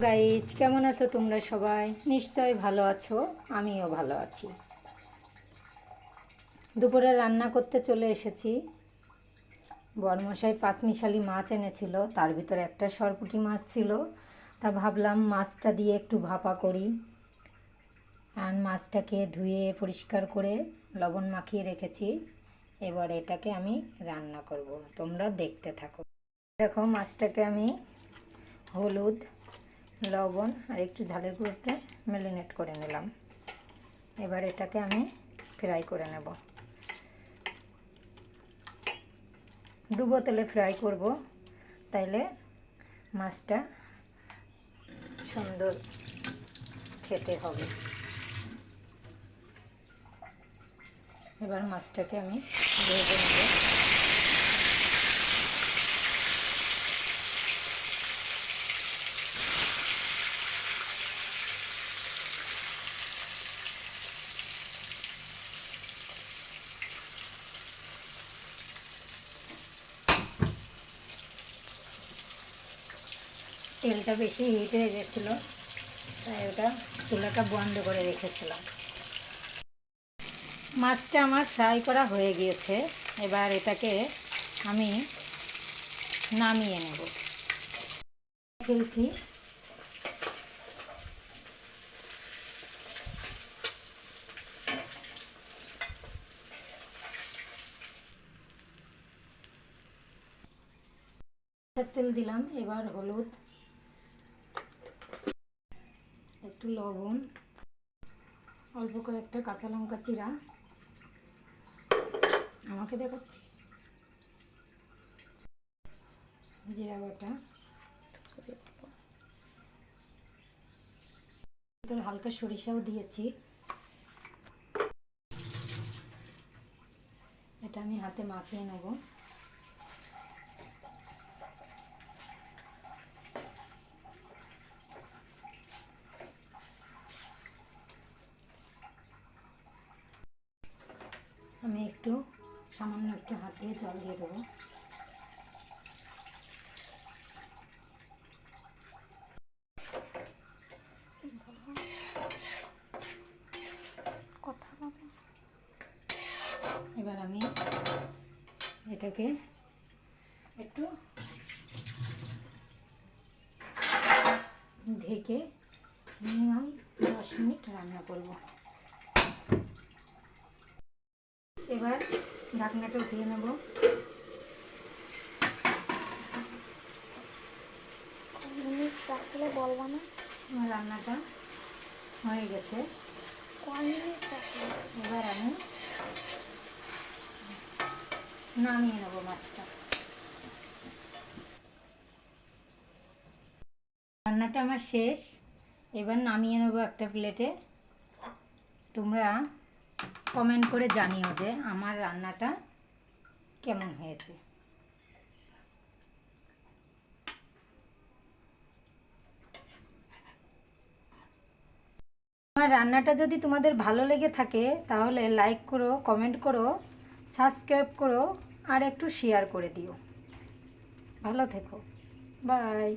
Guys কেমন আছো তোমরা সবাই? নিশ্চয় ভালো আছো, আমিও ভালো আছি। দুপুরে রান্না করতে চলে এসেছি। বরমশাই পাঁচমিশালি মাছ এনেছিল, তার ভিতরে একটা সরপুটি মাছ ছিল। তা ভাবলাম মাছটা দিয়ে একটু ভাপা করি। আর মাছটাকে ধুয়ে পরিষ্কার করে লবণ মাখিয়ে রেখেছি। এবার এটাকে আমি রান্না করব। তোমরা দেখতে থাকো। দেখো মাছটাকে আমি হলুদ লবণ আর একটু ঝালের গুঁড়োতে ম্যারিনেট করে নিলাম। এবার এটাকে আমি ফ্রাই করে নেব। ডুবো তেলে ফ্রাই করব, তাইলে মাছটা সুন্দর খেতে হবে। এবার মাছটাকে আমি ভেজে নেব। তেলটা বেশি হিট হয়ে গেছিল, তাই ওটা চুলাটা বন্ধ করে রেখেছিলাম। মাছটা আমার ফ্রাই করা হয়ে গিয়েছে, এবার এটাকে আমি নামিয়ে নেব। ফেলছি। তেল দিলাম, এবার হলুদ একটু লবণ, অল্প কয়েকটা কাঁচা লঙ্কা চিরা আমাকে দেখাচ্ছি। জিরা বাটা। ভিতরে হালকা সরিষাও দিয়েছি। এটা আমি হাতে মাখিয়ে নেব আমি একটু সামান্য একটু হাত দিয়ে জল দিয়ে দেবো। এবার আমি এটাকে একটু ঢেকে মিনিমাম দশ মিনিট রান্না করব। এবার ঢাকনাটা উঠিয়ে নেব। আমার রান্নাটা হয়ে গেছে। এবার আমি নামিয়ে নেব মাছটা। রান্নাটা আমার শেষ। এবার নামিয়ে নেব একটা প্লেটে তোমরা কমেন্ট করে জানিও যে আমার রান্নাটা কেমন হয়েছে। আমার রান্নাটা যদি তোমাদের ভালো লেগে থাকে তাহলে লাইক করো কমেন্ট করো সাবস্ক্রাইব করো আর একটু শেয়ার করে দিও। ভালো থেকো। বাই